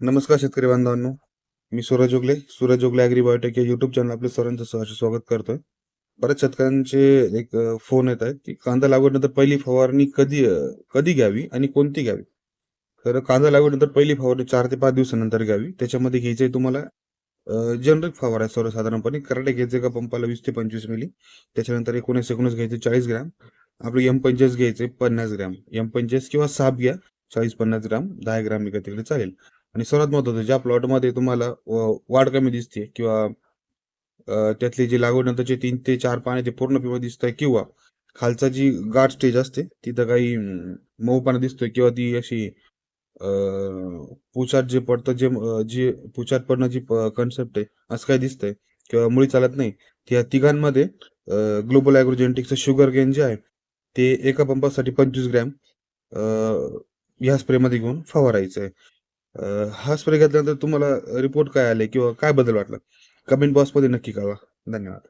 नमस्कार शेतकरी बांधवांनो. मी सूरज जोगले सूरज जोगले अॅग्री बायोटेक या युट्यूब चॅनल आपल्या सर्वांचं सहर्ष स्वागत करतोय. बऱ्याच शेतकऱ्यांचे एक फोन येत आहेत की कांदा लागवडीनंतर पहिली फवारणी कधी कधी घ्यावी आणि कोणती घ्यावी? तर कांदा लागवडीनंतर पहिली फवारणी चार ते पाच दिवसानंतर घ्यावी. त्याच्यामध्ये घ्यायची आहे तुम्हाला जनरिक फवार आहे सर्वसाधारणपणे. कराटे घ्यायचे का पंपाला वीस ते पंचवीस मिली त्याच्यानंतर एकोणीस एकोणीस घ्यायचे चाळीस ग्रॅम. आपलं एम पंचेस घ्यायचे पन्नास ग्रॅम. एम पंचेस किंवा साप घ्या चाळीस पन्नास ग्राम दहा ग्राम विकत तिकडे चालेल. आणि सर्वात महत्वाचं ज्या प्लॉटमध्ये तुम्हाला वाढ कमी दिसते किंवा त्यातली जी लागवडनंतरचे तीन ते चार पाने ते पूर्ण पिवळे दिसत आहे किंवा खालचा जी गाठ स्टेज असते तिथं काही मऊपणा दिसतोय किंवा ती अशी अ, पुचाट जे पडतं जे जे पुचाट पडणं जी कन्सेप्ट आहे असं काही दिसतंय किंवा मुळी चालत नाही त्या तिघांमध्ये ग्लोबल ॲग्रोजेनेटिक्सचं शुगर गेन जे आहे ते एका पंपासाठी पंचवीस ग्रॅम अ, ह्या स्प्रेमध्ये घेऊन फवारायचं आहे हा स्प्रे घेतल्यानंतर तुम्हाला रिपोर्ट काय आले किंवा काय बदल वाटला? कमेंट बॉक्समध्ये नक्की कळवा. धन्यवाद.